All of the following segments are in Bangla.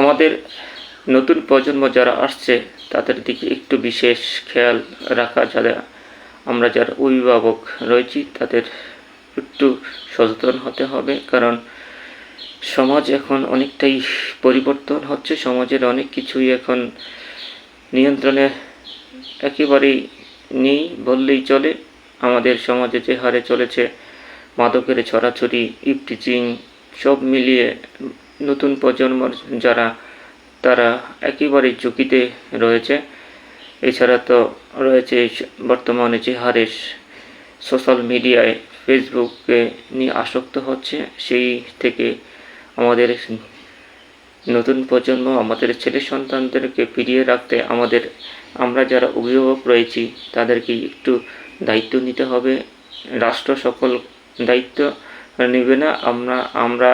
আমাদের নতুন প্রজন্ম যারা আসছে, তাদের দিকে একটু বিশেষ খেয়াল রাখা যারা আমরা যারা অভিভাবক রয়েছি, তাদের একটু সচেতন হতে হবে, কারণ সমাজ এখন অনেকটাই পরিবর্তন হচ্ছে। সমাজের অনেক কিছুই এখন নিয়ন্ত্রণে একেবারেই নেই বললেই চলে। আমাদের সমাজে যে হারে চলেছে, মাদকের ছড়াছড়ি ইপটিচিং সব মিলিয়ে নতুন প্রজন্ম যারা, তারা একেবারে ঝুঁকিতে রয়েছে। এছাড়া তো রয়েছে বর্তমানে যে হারে সোশ্যাল মিডিয়ায় ফেসবুকে নিয়ে আসক্ত হচ্ছে, সেই থেকে আমাদের নতুন প্রজন্ম, আমাদের ছেলে সন্তানদেরকে ফিরিয়ে রাখতে আমাদের, আমরা যারা অভিভাবক রয়েছি, তাদেরকে একটু দায়িত্ব নিতে হবে। রাষ্ট্র সকল দায়িত্ব নেবে না, আমরা আমরা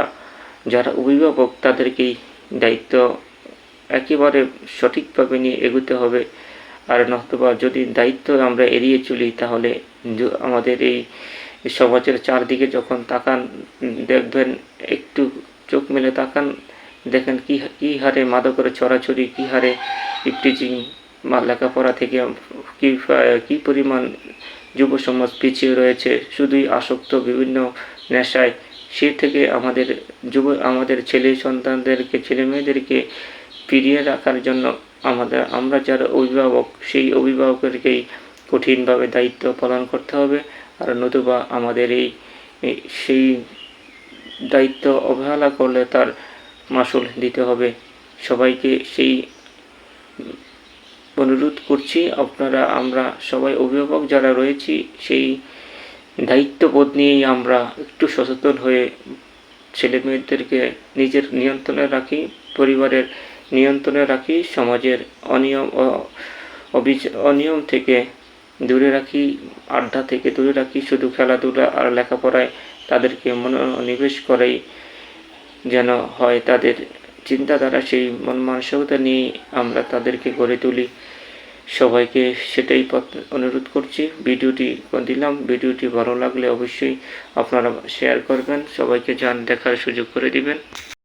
যারা অভিভাবক, তাদেরকেই দায়িত্ব একেবারে সঠিকভাবে নিয়ে এগোতে হবে। আর নতুবা যদি দায়িত্ব আমরা এড়িয়ে চলি, তাহলে আমাদের এই সমাজের চারদিকে যখন তাকান, দেখবেন একটু চোখ মেলে তাকান, দেখেন কি, কী হারে মাদকের ছড়াছড়ি, কী হারে ইপটিজিং, বা লেখাপড়া থেকে কী কী পরিমাণ যুব সমাজ পিছিয়ে রয়েছে। শুধুই আসক্ত বিভিন্ন নেশায় সে থেকে আমাদের যুব, আমাদের ছেলে সন্তানদেরকে, ছেলে মেয়েদেরকে ফিরিয়ে রাখার জন্য আমাদের, আমরা যারা অভিভাবক, সেই অভিভাবকেরকেই কঠিনভাবে দায়িত্ব পালন করতে হবে। আর নতুবা আমাদের এই সেই দায়িত্ব অবহেলা করলে তার মাসুল দিতে হবে। সবাইকে সেই অনুরোধ করছি, আপনারা, আমরা সবাই অভিভাবক যারা রয়েছি, সেই দায়িত্ববোধ নিয়েই আমরা একটু সচেতন হয়ে ছেলে মেয়েদেরকে নিজের নিয়ন্ত্রণে রাখি, পরিবারের নিয়ন্ত্রণে রাখি, সমাজের অনিয়ম অনিয়ম থেকে দূরে রাখি, আড্ডা থেকে দূরে রাখি, শুধু খেলাধুলা আর লেখাপড়ায় তাদেরকে মনোনিবেশ করাই যেন হয় তাদের চিন্তাধারা, সেই মন মানসিকতা নিয়ে আমরা তাদেরকে গড়ে তুলি। সবাইকে সেটাই অনুরোধ করছি। ভিডিওটি দিলাম। ভিডিওটি ভালো লাগলে অবশ্যই আপনারা শেয়ার করবেন। সবাইকে জান দেখার সুযোগ করে দিবেন।